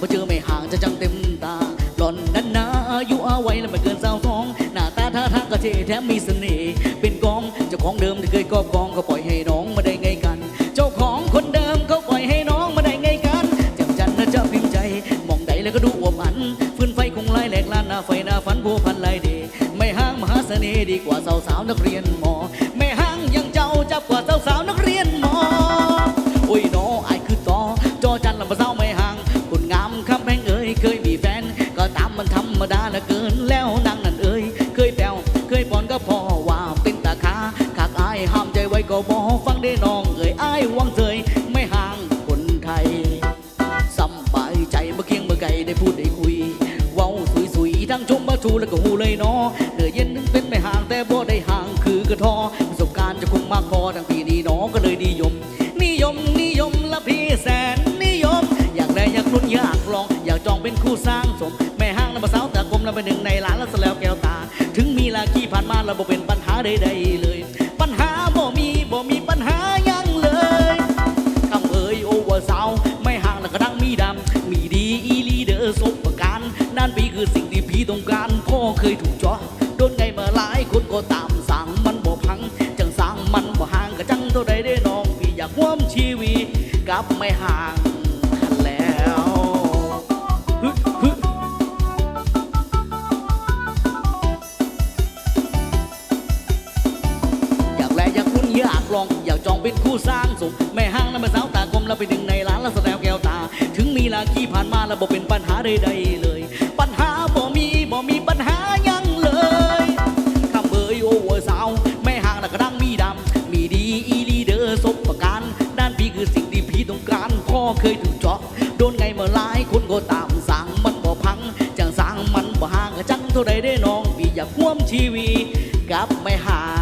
พอเจอไม่ห่างจะจังเต็มตาหล่อนนั้นนาอายุเอาไว้แล้วไม่เกินสาวสอง หน้าตาท่าทางก็เท่แถมมีเสน่ห์เป็นกองเจ้าของเดิมที่เคยครอบครองก็ปล่อยให้น้องมาได้ไงกัน เจ้าของคนเดิมเขาปล่อยให้น้องมาได้ไงกันแจ่มจันทร์นะจะพิมพ์ใจ มองใดแล้วก็ดูอวบอันฟื้นไฟคงไล่แหลกลานหน้าไฟหน้าฝันพัวพันลายเดไม่ห่างมหาเสน่ห์ดีกว่าสาวสาวนักเรียนมอไม่ห่างยังเจ้าจับกว่าสาวสาวนักเรียนมอ ดาลือเกินแล้วนางนั่นเอ้ยเคยแปวเคยปอนก็พอว่าเป็นตาขาขากอายห้ามใจไว้ก็บอฟังได้น้องเอ้ยอายวังเจยไม่ห่างคนไทยสบายใจเมื่อเคียงเมื่อไก่ได้พูดได้คุยเว้าสุยสุยๆทั้งชมมาชูแล้วก็หูเลยเนาะเดือเย็นนึงเป็นไม่ห่างแต่บ่ได้ห่างคือกระทอประสบการณ์จะคงมากพอทั้งปีนี้น้อง องเป็นคู่สร้างสม แม่ห้างน้ำมาสาวแต่กลมแล้วเป็นหนึ่งในหลานแล้วสแล้วแก้วตา ถึงมีลาขี้ผ่านมาแล้วบ่เป็นปัญหาใดๆเลย ปัญหาบ่มีบ่มีปัญหายังเลยคำเอ่ยโอเวอร์สาวไม่ห่างแล้วก็ดังมีดำ มีดีอีลีเดอร์สบประการนั่นปีคือสิ่งที่พี่ต้องการพ่อเคยถูกจาะโดนไงมาหลายคนก็ตามสั่งมันบ่พัง จังสั่งมันบ่ห่างก็จังเท่าใดได้น้องพี่อยากร่วมชีวิตกับไม่ห่าง ลอง อยากจองเป็นคู่สร้างสมแม่ห้างนั้นมาสาวตากลมแล้วไปดึงในร้านแล้วสแตวแก้วตา ถึงมีลาขี้ผ่านมาแล้วบ่เป็นปัญหาใดๆเลย ปัญหาบ่มีบ่มีปัญหายังเลยคำเอ่ยโอเวอร์สาว แม่ห้างน่ะก็ดังมีดำมีดีอีลีเดอร์สบประการด้านพี่คือสิ่งที่พี่ต้องการพ่อเคยถูกเจาะโดนไงเมื่อหลายคนก็ตามสั่งมันบ่พังจังสั่งมันบ่ห่างก็จังเท่าใดได้น้องพี่อยากร่วมชีวิตกับไม่ห่าง